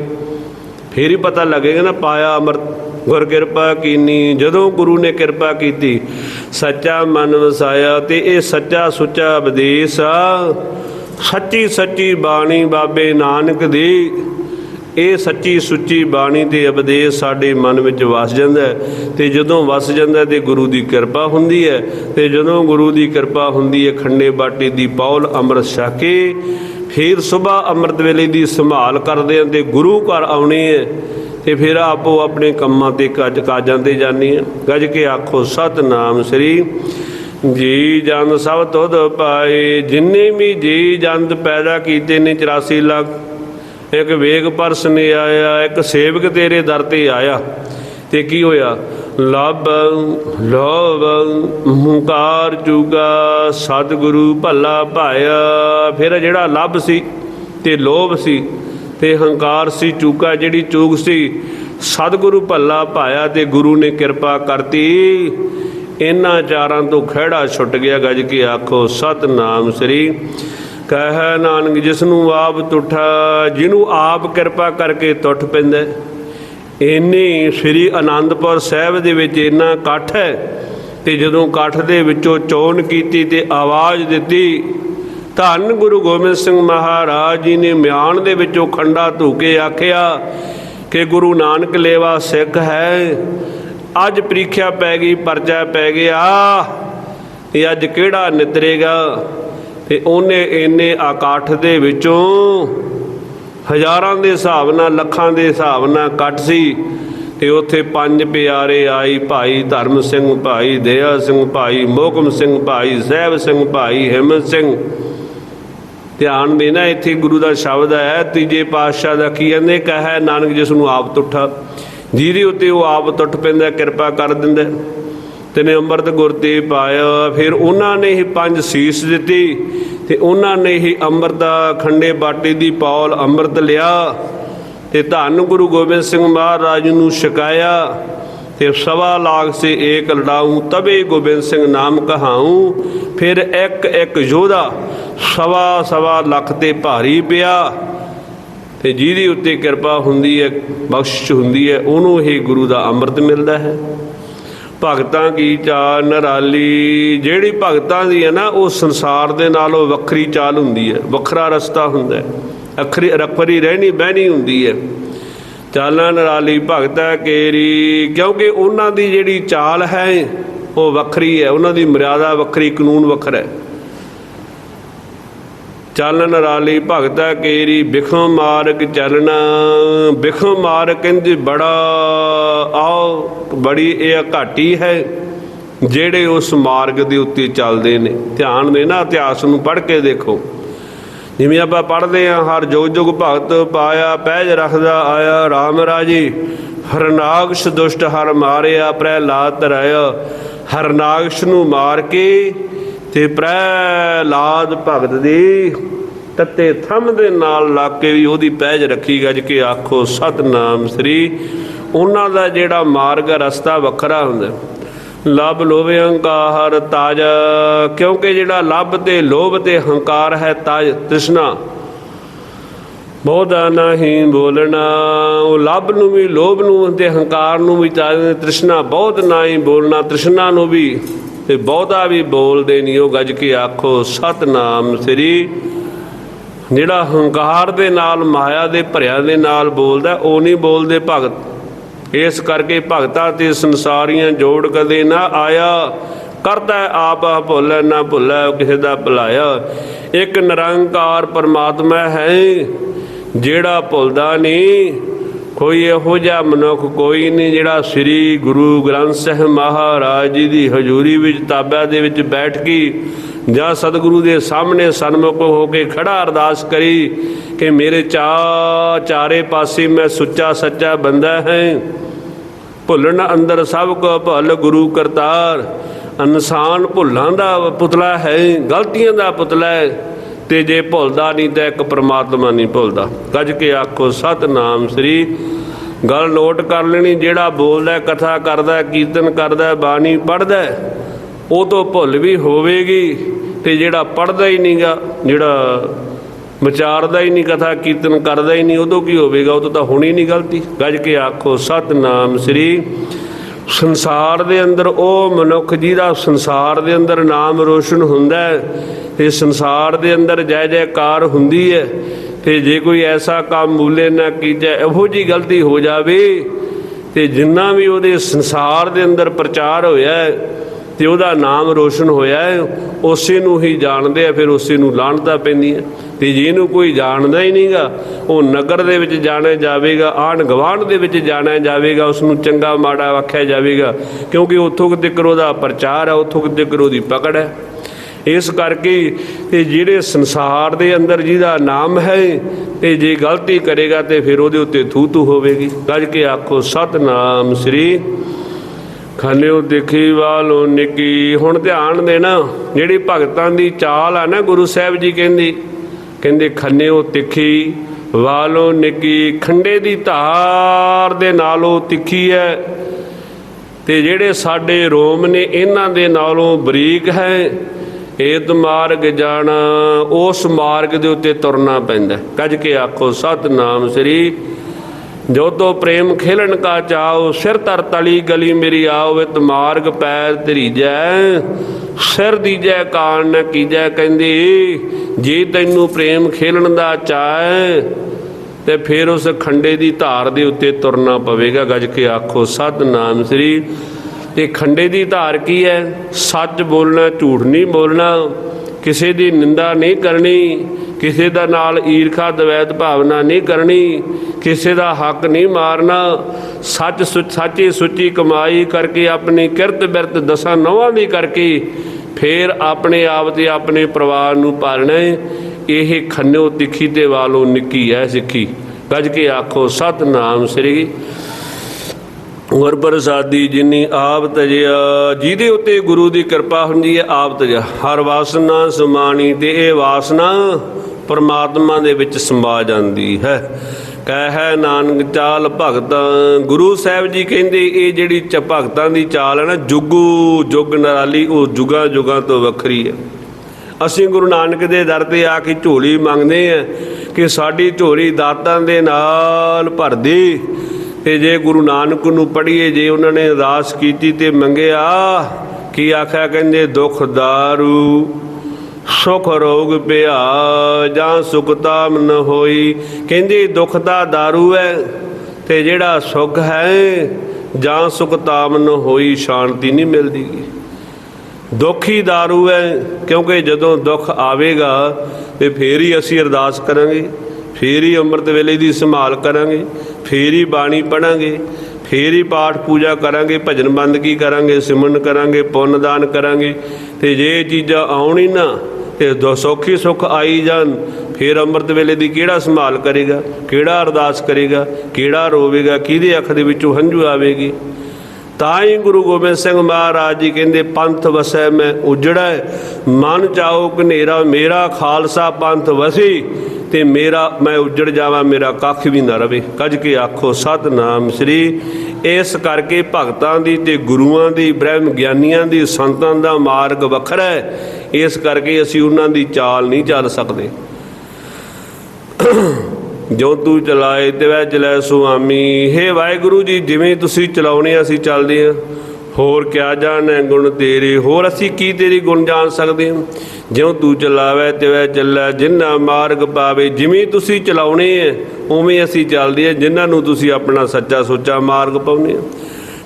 S1: ਫੇਰ ਹੀ ਪਤਾ ਲੱਗੇਗਾ ਨਾ, ਪਾਇਆ ਅੰਮ੍ਰਿਤ ਗੁਰ ਕਿਰਪਾ ਕੀਨੀ, ਜਦੋਂ ਗੁਰੂ ਨੇ ਕਿਰਪਾ ਕੀਤੀ, ਸੱਚਾ ਮਨ ਵਸਾਇਆ ਤੇ ਇਹ ਸੱਚਾ ਸੁੱਚਾ ਉਪਦੇਸ਼ ਆ। ਸੱਚੀ ਸੱਚੀ ਬਾਣੀ ਬਾਬੇ ਨਾਨਕ ਦੀ, ਇਹ ਸੱਚੀ ਸੁੱਚੀ ਬਾਣੀ ਤੇ ਉਪਦੇਸ਼ ਸਾਡੇ ਮਨ ਵਿੱਚ ਵਸ ਜਾਂਦਾ ਹੈ ਤੇ ਜਦੋਂ ਵਸ ਜਾਂਦਾ ਹੈ ਤੇ ਗੁਰੂ ਦੀ ਕਿਰਪਾ ਹੁੰਦੀ ਹੈ, ਤੇ ਜਦੋਂ ਗੁਰੂ ਦੀ ਕਿਰਪਾ ਹੁੰਦੀ ਹੈ, ਖੰਡੇ ਬਾਟੇ ਦੀ ਪੌਲ ਅੰਮ੍ਰਿਤ ਛਕ ਕੇ ਫਿਰ ਸਵੇਰ ਅੰਮ੍ਰਿਤ ਵੇਲੇ ਦੀ ਸੰਭਾਲ ਕਰਦੇ ਹਾਂ ਤੇ ਗੁਰੂ ਘਰ ਆਉਣੇ ਹੈ। ਤੇ ਫਿਰ ਆਪੋ ਆਪਣੇ ਕੰਮਾਂ ਤੇ ਕੱਜ ਕਾਜਾਂ ਤੇ ਜਾਣੀ ਹੈ ਗੱਜ ਕੇ ਆਖੋ, ਸਤਨਾਮ ਸ੍ਰੀ ਜੀ ਜਨ ਸਭ ਤੁਧ ਪਾਏ। ਜਿੰਨੇ ਵੀ ਜੀ ਜੰਤ ਪੈਦਾ ਕੀਤੇ ਨੇ 84 ਲੱਖ, ਇੱਕ ਵੇਗ ਪਰਸ ਨੇ ਆਇਆ, ਇੱਕ ਸੇਵਕ ਤੇਰੇ ਦਰ ਤੇ ਆਇਆ। ਤੇ ਕੀ ਹੋਇਆ? ਲਬ ਲੋਭ, ਹੰਕਾਰ ਜੁਗਾ, ਸਤਿਗੁਰੂ ਭੱਲਾ ਭਾਇਆ। ਫਿਰ ਜਿਹੜਾ ਲੱਭ ਸੀ ਤੇ ਲੋਭ ਸੀ ਤੇ ਹੰਕਾਰ ਸੀ, ਚੂਕਾ ਜਿਹੜੀ ਚੂਕ ਸੀ, ਸਤਿਗੁਰੂ ਭੱਲਾ ਪਾਇਆ ਤੇ ਗੁਰੂ ਨੇ ਕਿਰਪਾ ਕਰਤੀ ਇਹਨਾਂ ਚਾਰਾਂ ਤੋਂ ਖਿਹੜਾ ਛੁੱਟ ਗਿਆ, ਗੱਜ ਕੇ ਆਖੋ, ਸਤਨਾਮ ਸ੍ਰੀ ਕਹਿ ਨਾਨਕ ਜਿਸ ਨੂੰ ਆਪ ਤੁਠਾ ਜਿਹਨੂੰ ਆਪ ਕਿਰਪਾ ਕਰਕੇ ਟੁੱਟ ਪੈਂਦਾ ਹੈ। ਇੰਨੀ ਸ੍ਰੀ ਆਨੰਦਪੁਰ ਸਾਹਿਬ ਦੇ ਵਿੱਚ ਇੰਨਾ ਇਕੱਠ ਹੈ ਤੇ ਜਦੋਂ ਇਕੱਠ ਦੇ ਵਿੱਚੋਂ ਚੋਣ ਕੀਤੀ ਤੇ ਆਵਾਜ਼ ਦਿੱਤੀ ਧੰਨ ਗੁਰੂ ਗੋਬਿੰਦ ਸਿੰਘ ਮਹਾਰਾਜ ਜੀ ਨੇ ਮਿਆਨ ਦੇ ਵਿੱਚੋਂ ਖੰਡਾ ਧੂਕੇ ਆਖਿਆ ਕਿ ਗੁਰੂ ਨਾਨਕ ਲੇਵਾ ਸਿੱਖ ਹੈ। ਅੱਜ ਪ੍ਰੀਖਿਆ ਪੈ ਗਈ, ਪਰਚਾ ਪੈ ਗਿਆ ਇਹ ਅੱਜ ਕਿਹੜਾ ਨਿਤਰੇਗਾ? ਤੇ ਉਹਨੇ ਇੰਨੇ ਇਕੱਠ ਦੇ ਵਿੱਚੋਂ ਹਜ਼ਾਰਾਂ ਦੇ ਹਿਸਾਬ ਨਾਲ, ਲੱਖਾਂ ਦੇ ਹਿਸਾਬ ਨਾਲ ਕੱਟ ਸੀ ਤੇ ਉੱਥੇ ਪੰਜ ਪਿਆਰੇ ਆਈ, ਭਾਈ ਧਰਮ ਸਿੰਘ, ਭਾਈ ਦਇਆ ਸਿੰਘ, ਭਾਈ ਮੋਹਕਮ ਸਿੰਘ, ਭਾਈ ਸਹਿਬ ਸਿੰਘ, ਭਾਈ ਹਿੰਮਤ ਸਿੰਘ ਧਿਆਨ ਦੇਣਾ, ਇੱਥੇ ਗੁਰੂ ਦਾ ਸ਼ਬਦ ਹੈ ਤੀਜੇ ਪਾਤਸ਼ਾਹ ਦਾ ਕੀ ਕਹਿੰਦੇ? ਕਹੈ, ਨਾਨਕ ਜਿਸ ਨੂੰ ਆਪ ਤੁਠਾ। ਜਿਹਦੇ ਉੱਤੇ ਉਹ ਆਪ ਟੁੱਟ ਪੈਂਦਾ, ਕਿਰਪਾ ਕਰ ਦਿੰਦਾ। ਤੇਨੇ ਅੰਮ੍ਰਿਤ ਗੁਰ ਤੇ ਪਾਇਆ, ਫਿਰ ਉਹਨਾਂ ਨੇ ਹੀ ਪੰਜ ਸੀਸ ਦਿੱਤੀ ਤੇ ਉਹਨਾਂ ਨੇ ਹੀ ਅੰਮ੍ਰਿਤ ਖੰਡੇ ਬਾਟੇ ਦੀ ਪੌਲ ਅੰਮ੍ਰਿਤ ਲਿਆ ਤੇ ਧੰਨ ਗੁਰੂ ਗੋਬਿੰਦ ਸਿੰਘ ਮਹਾਰਾਜ ਨੂੰ ਛਕਾਇਆ। ਤੇ ਸਵਾ ਲਾਖ ਸੇ ਏਕ ਲੜਾਉ ਤਬੇ ਗੋਬਿੰਦ ਸਿੰਘ ਨਾਮ ਕਹਾਉ ਫਿਰ ਇੱਕ ਇੱਕ ਯੋਧਾ ਸਵਾ ਸਵਾ ਲੱਖ ਤੇ ਭਾਰੀ ਪਿਆ। ਤੇ ਜਿਹਦੀ ਉੱਤੇ ਕਿਰਪਾ ਹੁੰਦੀ ਹੈ, ਬਖਸ਼ਿਸ਼ ਹੁੰਦੀ ਹੈ, ਉਹਨੂੰ ਹੀ ਗੁਰੂ ਦਾ ਅੰਮ੍ਰਿਤ ਮਿਲਦਾ ਹੈ। ਭਗਤਾਂ ਕੀ ਚਾਲ ਨਰਾਲੀ? ਜਿਹੜੀ ਭਗਤਾਂ ਦੀ ਹੈ ਨਾ, ਉਹ ਸੰਸਾਰ ਦੇ ਨਾਲੋਂ ਵੱਖਰੀ ਚਾਲ ਹੁੰਦੀ ਹੈ, ਵੱਖਰਾ ਰਸਤਾ ਹੁੰਦਾ ਹੈ। ਅਖਰੀ ਰਖਰੀ ਰਹਿਣੀ ਬਹਿਣੀ ਹੁੰਦੀ ਹੈ। ਚਾਲਾਂ ਰਾਲੀ ਭਗਤਾ ਕੇਰੀ, ਕਿਉਂਕਿ ਉਹਨਾਂ ਦੀ ਜਿਹੜੀ ਚਾਲ ਹੈ, ਉਹ ਵੱਖਰੀ ਹੈ। ਉਹਨਾਂ ਦੀ ਮਰਿਆਦਾ ਵੱਖਰੀ, ਕਾਨੂੰਨ ਵੱਖਰਾ ਹੈ। ਚਾਲਨ ਰਾਲੀ ਭਗਤਾ ਕੇਰੀ, ਬਿਖਮ ਮਾਰਗ ਚੱਲਣਾ। ਬਿਖਮ ਮਾਰਗ ਕਹਿੰਦੇ ਬੜਾ, ਆਓ, ਬੜੀ ਇਹ ਘਾਟੀ ਹੈ, ਜਿਹੜੇ ਉਸ ਮਾਰਗ ਦੇ ਉੱਤੇ ਚੱਲਦੇ ਨੇ। ਧਿਆਨ ਦੇ ਨਾ ਇਤਿਹਾਸ ਨੂੰ ਪੜ੍ਹ ਕੇ ਦੇਖੋ। ਜਿਵੇਂ ਆਪਾਂ ਪੜ੍ਹਦੇ ਹਾਂ, ਹਰ ਜੋਗ ਜੁਗ ਭਗਤ ਪਾਇਆ ਪਹਿਜ ਰੱਖਦਾ ਆਇਆ RAM ਰਾਜੀ ਹਰਨਾਗਸ਼ ਦੁਸ਼ਟ ਹਰ ਮਾਰਿਆ, ਪ੍ਰਹਿਲਾਦ ਤਰਾਇਆ ਹਰਨਾਗਸ਼ ਨੂੰ ਮਾਰ ਕੇ ਤੇ ਪ੍ਰਹਿਲਾਦ ਭਗਤ ਦੀ ਤੱਤੇ ਥੰਮ ਦੇ ਨਾਲ ਲਾ ਕੇ ਵੀ ਉਹਦੀ ਪਹਿਜ ਰੱਖੀ ਗੱਜ ਕੇ ਆਖੋ, ਸਤਨਾਮ ਸ੍ਰੀ। ਉਹਨਾਂ ਦਾ ਜਿਹੜਾ ਮਾਰਗ ਰਸਤਾ ਵੱਖਰਾ ਹੁੰਦਾ। ਲਬ ਲੋਭ ਹੰਕਾਰ ਤਾਜ, ਕਿਉਂਕਿ ਜਿਹੜਾ ਲੱਭ ਤੇ ਲੋਭ ਤੇ ਹੰਕਾਰ ਹੈ ਤਾਜ ਤ੍ਰਿਸ਼ਨਾ। ਬਹੁਤਾ ਨਹੀਂ ਬੋਲਣਾ, ਉਹ ਲੱਭ ਨੂੰ ਵੀ, ਲੋਭ ਨੂੰ ਤੇ ਹੰਕਾਰ ਨੂੰ ਵੀ ਚਾਹਦੇ ਤ੍ਰਿਸ਼ਨਾ। ਬਹੁਤ ਨਹੀਂ ਬੋਲਣਾ, ਤ੍ਰਿਸ਼ਨਾ ਨੂੰ ਵੀ ਤੇ ਬਹੁਤਾ ਵੀ ਬੋਲਦੇ ਨਹੀਂ ਉਹ ਗੱਜ ਕੇ ਆਖੋ, ਸਤਨਾਮ ਸ੍ਰੀ। ਜਿਹੜਾ ਹੰਕਾਰ ਦੇ ਨਾਲ, ਮਾਇਆ ਦੇ ਭਰਿਆ ਦੇ ਨਾਲ ਬੋਲਦਾ, ਉਹ ਨਹੀਂ ਬੋਲਦੇ ਭਗਤ। ਇਸ ਕਰਕੇ ਭਗਤਾਂ ਤੇ ਸੰਸਾਰੀਆਂ ਜੋੜ ਕਦੇ ਨਾ ਆਇਆ। ਕਰਦਾ ਆਪ ਭੁੱਲ, ਨਾ ਭੁੱਲੈ ਕਿਸੇ ਦਾ ਭੁਲਾਇਆ। ਇੱਕ ਨਿਰੰਕਾਰ ਪਰਮਾਤਮਾ ਹੈ, ਜਿਹੜਾ ਭੁੱਲਦਾ ਨਹੀਂ। ਕੋਈ ਇਹੋ ਜਿਹਾ ਮਨੁੱਖ ਕੋਈ ਨਹੀਂ ਜਿਹੜਾ ਸ੍ਰੀ ਗੁਰੂ ਗ੍ਰੰਥ ਸਾਹਿਬ ਮਹਾਰਾਜ ਜੀ ਦੀ ਹਜ਼ੂਰੀ ਵਿੱਚ ਤਾਬਿਆਂ ਦੇ ਵਿੱਚ ਬੈਠ ਕੇ ਜਾਂ ਸਤਿਗੁਰੂ ਦੇ ਸਾਹਮਣੇ ਸਨਮੁਖ ਹੋ ਕੇ ਖੜਾ ਅਰਦਾਸ ਕਰੀ ਕਿ ਮੇਰੇ ਚਾ ਚਾਰੇ ਪਾਸੇ ਮੈਂ ਸੁੱਚਾ ਸੱਚਾ ਬੰਦਾ ਹੈ। ਭੁੱਲਣ ਅੰਦਰ ਸਭ ਕੋ ਭੁੱਲ ਗੁਰੂ ਕਰਤਾਰ। ਇਨਸਾਨ ਭੁੱਲਾਂ ਦਾ ਪੁਤਲਾ ਹੈ, ਗਲਤੀਆਂ ਦਾ ਪੁਤਲਾ ਹੈ। ਤੇ ਜੇ ਭੁੱਲਦਾ ਨਹੀਂ ਤਾਂ ਇੱਕ ਪ੍ਰਮਾਤਮਾ ਨਹੀਂ ਭੁੱਲਦਾ। ਗੱਜ ਕੇ ਆਖੋ, ਸਤਨਾਮ ਸ੍ਰੀ ਗੱਲ ਨੋਟ ਕਰ ਲੈਣੀ, ਜਿਹੜਾ ਬੋਲਦਾ ਕਥਾ ਕਰਦਾ ਕੀਰਤਨ ਕਰਦਾ ਬਾਣੀ ਪੜ੍ਹਦਾ ਉਹ ਤੋਂ ਭੁੱਲ ਵੀ ਹੋਵੇਗੀ ਤੇ ਜਿਹੜਾ ਪੜ੍ਹਦਾ ਹੀ ਨਹੀਂਗਾ, ਜਿਹੜਾ ਵਿਚਾਰਦਾ ਹੀ ਨਹੀਂ, ਕਥਾ ਕੀਰਤਨ ਕਰਦਾ ਹੀ ਨਹੀਂ, ਉਦੋਂ ਕੀ ਹੋਵੇਗਾ? ਉਦੋਂ ਤਾਂ ਹੋਣੀ ਨਹੀਂ ਗਲਤੀ। ਗੱਜ ਕੇ ਆਖੋ, ਸਤਨਾਮ ਸ੍ਰੀ ਸੰਸਾਰ ਦੇ ਅੰਦਰ ਉਹ ਮਨੁੱਖ ਜਿਹਦਾ ਸੰਸਾਰ ਦੇ ਅੰਦਰ ਨਾਮ ਰੋਸ਼ਨ ਹੁੰਦਾ ਹੈ, ਤੇ ਸੰਸਾਰ ਦੇ ਅੰਦਰ ਜੈ ਜੈਕਾਰ ਹੁੰਦੀ ਹੈ, ਤੇ ਜੇ ਕੋਈ ਐਸਾ ਕੰਮ ਮੂਲੇ ਨਾ ਕੀਜੈ, ਇਹੋ ਜੀ ਗਲਤੀ ਹੋ ਜਾਵੇ, ਤੇ ਜਿੰਨਾ ਵੀ ਉਹਦੇ ਸੰਸਾਰ ਦੇ ਅੰਦਰ ਪ੍ਰਚਾਰ ਹੋਇਆ ਹੈ ਤੇ ਉਹਦਾ ਨਾਮ ਰੋਸ਼ਨ ਹੋਇਆ ਹੈ, ਉਸੇ ਨੂੰ ਹੀ ਜਾਣਦੇ ਆ, ਫਿਰ ਉਸੇ ਨੂੰ ਲਾਣਤਾ ਪੈਂਦੀ ਹੈ। ਤੇ ਜਿਹਨੂੰ ਕੋਈ ਜਾਣਦਾ ਹੀ ਨਹੀਂਗਾ, ਉਹ ਨਗਰ ਦੇ ਵਿੱਚ ਜਾਣਿਆ ਜਾਵੇਗਾ ਆਣ ਗਵਾਂਢ ਦੇ ਵਿੱਚ ਜਾਣਿਆ ਜਾਵੇਗਾ ਉਸ ਨੂੰ ਚੰਗਾ ਮਾੜਾ ਆਖਿਆ ਜਾਵੇਗਾ, ਕਿਉਂਕਿ ਉੱਥੋਂ ਤੱਕ ਉਹਦਾ ਪ੍ਰਚਾਰ ਹੈ, ਉੱਥੋਂ ਤੱਕ ਉਹਦੀ ਪਕੜ ਹੈ। ਇਸ ਕਰਕੇ ਤੇ ਜਿਹੜੇ ਸੰਸਾਰ ਦੇ ਅੰਦਰ ਜਿਹਦਾ ਨਾਮ ਹੈ, ਤੇ ਜੇ ਗਲਤੀ ਕਰੇਗਾ ਤੇ ਫਿਰ ਉਹਦੇ ਉੱਤੇ ਥੂ ਥੂ ਹੋਵੇਗੀ। ਗੱਜ ਕੇ ਆਖੋ, ਸਤਨਾਮ ਸ੍ਰੀ ਖਾਲਿਓ ਦੇਖੀ ਵਾਲੋ ਨਿੱਕੀ। ਹੁਣ ਧਿਆਨ ਦੇਣਾ, ਜਿਹੜੀ ਭਗਤਾਂ ਦੀ ਚਾਲ ਆ ਨਾ ਗੁਰੂ ਸਾਹਿਬ ਜੀ ਕਹਿੰਦੀ, ਕਹਿੰਦੇ ਖੰਨਿਓ ਤਿੱਖੀ ਵਾਲੋ ਨਿੱਕੀ, ਖੰਡੇ ਦੀ ਧਾਰ ਦੇ ਨਾਲੋਂ ਤਿੱਖੀ ਹੈ ਤੇ ਜਿਹੜੇ ਸਾਡੇ ਰੋਮ ਨੇ, ਇਹਨਾਂ ਦੇ ਨਾਲੋਂ ਬਰੀਕ ਹੈ। ਏਤ ਮਾਰਗ ਜਾਣਾ, ਉਸ ਮਾਰਗ ਦੇ ਉੱਤੇ ਤੁਰਨਾ ਪੈਂਦਾ। ਕੱਜ ਕੇ ਆਖੋ, ਸਤਨਾਮ ਸ੍ਰੀ ਜੋ ਤੋ ਪ੍ਰੇਮ ਖੇਲਣ ਕਾ ਚਾਓ ਸਿਰ ਤਰ ਤਲੀ ਗਲੀ ਮੇਰੀ ਆਓ ਵਿਤ ਮਾਰਗ ਪੈਰ ਧਰੀਜੈ। ਸਿਰ ਦੀਜੈ ਕਾਣ ਨ ਕੀਜੈ ਕਹਿੰਦੀ, ਜੇ ਤੈਨੂੰ ਪ੍ਰੇਮ ਖੇਲਣ ਦਾ ਚਾਹ, ਤੇ ਫਿਰ ਉਸ ਖੰਡੇ ਦੀ ਧਾਰ ਦੇ ਉੱਤੇ ਤੁਰਨਾ ਪਵੇਗਾ। ਗੱਜ ਕੇ ਆਖੋ ਸਤਨਾਮ ਸ੍ਰੀ। ਤੇ ਖੰਡੇ ਦੀ ਧਾਰ ਕੀ ਹੈ? ਸੱਚ ਬੋਲਣਾ, ਝੂਠ ਨਹੀਂ ਬੋਲਣਾ, ਕਿਸੇ ਦੀ ਨਿੰਦਾ ਨਹੀਂ ਕਰਨੀ। ਕਿਸੇ ਦਾ ਨਾਲ ਈਰਖਾ, ਦਵੈਤ ਭਾਵਨਾ ਨਹੀਂ ਕਰਨੀ, ਕਿਸੇ ਦਾ ਹੱਕ ਨਹੀਂ ਮਾਰਨਾ ਸੱਚ ਸੁੱਚ ਸੁੱਚੀ ਕਮਾਈ ਕਰਕੇ ਆਪਣੀ ਕਿਰਤ ਬਿਰਤ ਦਸਾਂ ਨੌਵਾਂ ਦੀ ਕਰਕੇ ਫੇਰ ਆਪਣੇ ਆਪ ਤੇ ਆਪਣੇ ਪਰਿਵਾਰ ਨੂੰ ਪਾਲਣਾ ਹੈ। ਇਹ ਖੰਨਿਓ ਤਿੱਖੀ ਤੇ ਵਾਲੋਂ ਨਿੱਕੀ ਹੈ ਸਿੱਖੀ ਗੱਜ ਕੇ ਆਖੋ, ਸਤਨਾਮ ਸ੍ਰੀ ਗੁਰ ਪ੍ਰਸਾਦੀ ਜਿਨੀ ਆਪ ਤਜਿਆ, ਜਿਹਦੇ ਉੱਤੇ ਗੁਰੂ ਦੀ ਕਿਰਪਾ ਹੁੰਦੀ ਹੈ, ਆਪ ਤਜਿਆ। ਹਰ ਵਾਸਨਾ ਸਮਾਣੀ ਤੇ ਇਹ ਵਾਸਨਾ ਪਰਮਾਤਮਾ ਦੇ ਵਿੱਚ ਸਮਾ ਜਾਂਦੀ ਹੈ। ਕਹਿ ਨਾਨਕ ਚਾਲ ਭਗਤ, ਗੁਰੂ ਸਾਹਿਬ ਜੀ ਕਹਿੰਦੇ, ਇਹ ਜਿਹੜੀ ਚ ਭਗਤਾਂ ਦੀ ਚਾਲ ਹੈ ਨਾ, ਜੁਗੂ ਜੁਗ ਨਰਾਲੀ, ਉਹ ਜੁਗਾ ਜੁਗਾ ਤੋਂ ਵੱਖਰੀ ਹੈ। ਅਸੀਂ ਗੁਰੂ ਨਾਨਕ ਦੇ ਦਰ ਤੇ ਆ ਕੇ ਝੋਲੀ ਮੰਗਦੇ ਆ ਕਿ ਸਾਡੀ ਝੋਲੀ ਦਾਤਾਂ ਦੇ ਨਾਲ ਭਰ ਦੇ ਤੇ ਜੇ ਗੁਰੂ ਨਾਨਕ ਨੂੰ ਪੜ੍ਹੀਏ ਜੇ ਉਹਨਾਂ ਨੇ ਅਰਦਾਸ ਕੀਤੀ ਤੇ ਮੰਗਿਆ ਕੀ ਆਖਿਆ ਕਹਿੰਦੇ ਦੁੱਖ ਦਾਰੂ ਸੁਖ ਰੋਗ ਪਿਆ ਜਾਂ ਸੁਖ ਤਾਮ ਨ ਹੋਈ ਕਹਿੰਦੇ ਦੁੱਖ ਦਾ दारू ਹੈ ਤੇ ਜਿਹੜਾ ਸੁਖ ਹੈ ਜਾਂ ਸੁਖ ਤਾਮ ਨ ਹੋਈ ਸ਼ਾਂਤੀ ਨਹੀਂ ਮਿਲਦੀ ਦੁੱਖ ਹੀ दारू ਹੈ ਕਿਉਂਕਿ ਜਦੋਂ ਦੁੱਖ ਆਵੇਗਾ ਤੇ ਫੇਰ ਹੀ ਅਸੀਂ ਅਰਦਾਸ ਕਰਾਂਗੇ ਫੇਰ ਹੀ ਅੰਮ੍ਰਿਤ ਵੇਲੇ ਦੀ ਸੰਭਾਲ ਕਰਾਂਗੇ, ਫੇਰ ਹੀ ਬਾਣੀ ਪੜਾਂਗੇ, ਫੇਰ ਹੀ ਪਾਠ ਪੂਜਾ ਕਰਾਂਗੇ, ਭਜਨ ਬੰਦਗੀ ਕਰਾਂਗੇ, ਸਿਮਰਨ ਕਰਾਂਗੇ, ਪੁੰਨ ਦਾਨ ਕਰਾਂਗੇ, ਤੇ ਜੇ ਚੀਜ਼ਾਂ ਆਉਣ ਹੀ ਨਾ, ਤੇ ਦੋ ਸੌਖੀ ਸੁਖ ਆਈ ਜਾਣ, ਫੇਰ ਅੰਮ੍ਰਿਤ ਵੇਲੇ ਦੀ ਕਿਹੜਾ ਸੰਭਾਲ ਕਰੇਗਾ, ਕਿਹੜਾ ਅਰਦਾਸ ਕਰੇਗਾ, ਕਿਹੜਾ ਰੋਵੇਗਾ, ਕਿਹਦੇ ਅੱਖ ਦੇ ਵਿੱਚੋਂ ਹੰਝੂ ਆਵੇਗੀ? ਤਾਂ ਹੀ ਗੁਰੂ ਗੋਬਿੰਦ ਸਿੰਘ ਮਹਾਰਾਜ ਜੀ ਕਹਿੰਦੇ, ਪੰਥ ਵਸੈ, ਮੈਂ ਉਜੜੈ, ਮਨ ਚਾਹੋ ਕਨੇਰਾ ਮੇਰਾ ਖਾਲਸਾ ਪੰਥ ਵਸੀ ਤੇ ਮੇਰਾ, ਮੈਂ ਉਜੜ ਜਾਵਾਂ, ਮੇਰਾ ਕੱਖ ਵੀ ਨਾ ਰਵੇ। ਕੱਜ ਕੇ ਆਖੋ, ਸਤਨਾਮ ਸ੍ਰੀ। ਇਸ ਕਰਕੇ ਭਗਤਾਂ ਦੀ ਤੇ ਗੁਰੂਆਂ ਦੀ, ਬ੍ਰਹਮ ਗਿਆਨੀਆਂ ਦੀ, ਸੰਤਾਂ ਦਾ ਮਾਰਗ ਵੱਖਰਾ ਹੈ। ਇਸ ਕਰਕੇ ਅਸੀਂ ਉਹਨਾਂ ਦੀ ਚਾਲ ਨਹੀਂ ਚੱਲ ਸਕਦੇ। ਜੋ ਤੂੰ ਚਲਾਏ ਤੇ ਵੈ ਚਲੈ ਸੁਆਮੀ। ਹੇ ਵਾਹਿਗੁਰੂ ਜੀ, ਜਿਵੇਂ ਤੁਸੀਂ ਚਲਾਉਣੇ ਅਸੀਂ ਚੱਲਦੇ ਹਾਂ ਹੋਰ ਕਿਆ ਜਾਣੈ ਗੁਣ ਤੇਰੇ? ਹੋਰ ਅਸੀਂ ਕੀ ਤੇਰੀ ਗੁਣ ਜਾਣ ਸਕਦੇ ਹਾਂ? ਜਿਉ ਤੂੰ ਚਲਾਵੇ ਤਿਵੇਂ ਚੱਲੈ, ਜਿੰਨਾ ਮਾਰਗ ਪਾਵੇ ਜਿਵੇਂ ਤੁਸੀਂ ਚਲਾਉਣੇ ਐ, ਉਵੇਂ ਅਸੀਂ ਚੱਲਦੇ ਆ ਜਿਨ੍ਹਾਂ ਨੂੰ ਤੁਸੀਂ ਆਪਣਾ ਸੱਚਾ ਸੁੱਚਾ ਮਾਰਗ ਪਾਉਨੇ ਆ।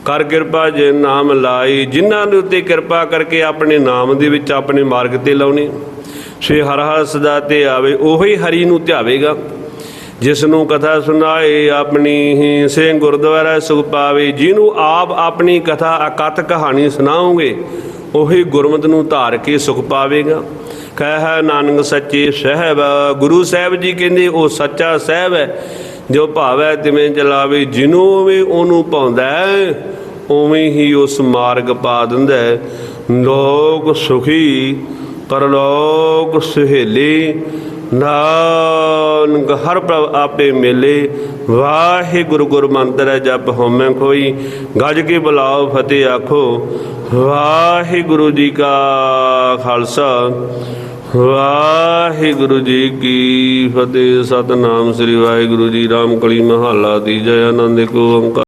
S1: ਕਰ ਕਿਰਪਾ ਜੇ ਨਾਮ ਲਾਈ ਜਿਨ੍ਹਾਂ ਦੇ ਉੱਤੇ ਕਿਰਪਾ ਕਰਕੇ ਆਪਣੇ ਨਾਮ ਦੇ ਵਿੱਚ ਆਪਣੇ ਮਾਰਗ ਤੇ ਲਾਉਣੇ ਸ੍ਰੀ ਹਰ ਹਰਿ ਸਦਾ ਤੇ ਆਵੇ, ਉਹੀ ਹਰੀ ਨੂੰ ਧਿਆਵੇਗਾ। ਜਿਸ ਨੂੰ ਕਥਾ ਸੁਣਾਏ ਆਪਣੀ ਹੀ ਸੇ ਗੁਰਦੁਆਰਾ ਸੁਖ ਪਾਵੇ, ਜਿਹਨੂੰ ਆਪ ਆਪਣੀ ਕਥਾ ਅਕਥ ਕਹਾਣੀ ਸੁਣਾਓਗੇ, ਉਹੀ ਗੁਰਮਤ ਨੂੰ ਧਾਰ ਕੇ ਸੁਖ ਪਾਵੇਗਾ। ਕਹਿ ਨਾਨਕ ਸੱਚੇ ਸਹਿਬ, ਗੁਰੂ ਸਾਹਿਬ ਜੀ ਕਹਿੰਦੇ, ਉਹ ਸੱਚਾ ਸਹਿਬ ਹੈ, ਜੋ ਭਾਵੈ ਤਿਵੇਂ ਚਲਾਵੇ, ਜਿਹਨੂੰ ਵੀ ਉਹਨੂੰ ਪਾਉਂਦਾ ਉਵੇਂ ਹੀ ਉਸ ਮਾਰਗ ਪਾ ਦਿੰਦਾ ਲੋਕ ਸੁਖੀ, ਪਰਲੋਕ ਸੁਹੇਲੇ ਨਾਨਕ ਹਰ ਪ੍ਰਭ ਆਪੇ ਮੇਲੇ। ਵਾਹਿਗੁਰੂ ਗੁਰ ਮੰਤਰ ਜਪ ਹੋਮੈ ਕੋਈ ਗੱਜ ਕੇ ਬੁਲਾਓ, ਫਤਿਹ ਆਖੋ। ਵਾਹਿਗੁਰੂ ਜੀ ਕਾ ਖਾਲਸਾ। ਵਾਹਿਗੁਰੂ ਜੀ ਕੀ ਫਤਿਹ। ਸਤਨਾਮ ਸ੍ਰੀ ਵਾਹਿਗੁਰੂ ਜੀ। ਰਾਮ ਕਲੀ ਮਹੱਲਾ ਜੈ ਆਨੰਦ ਕੋ ਓੰਕਾਰ।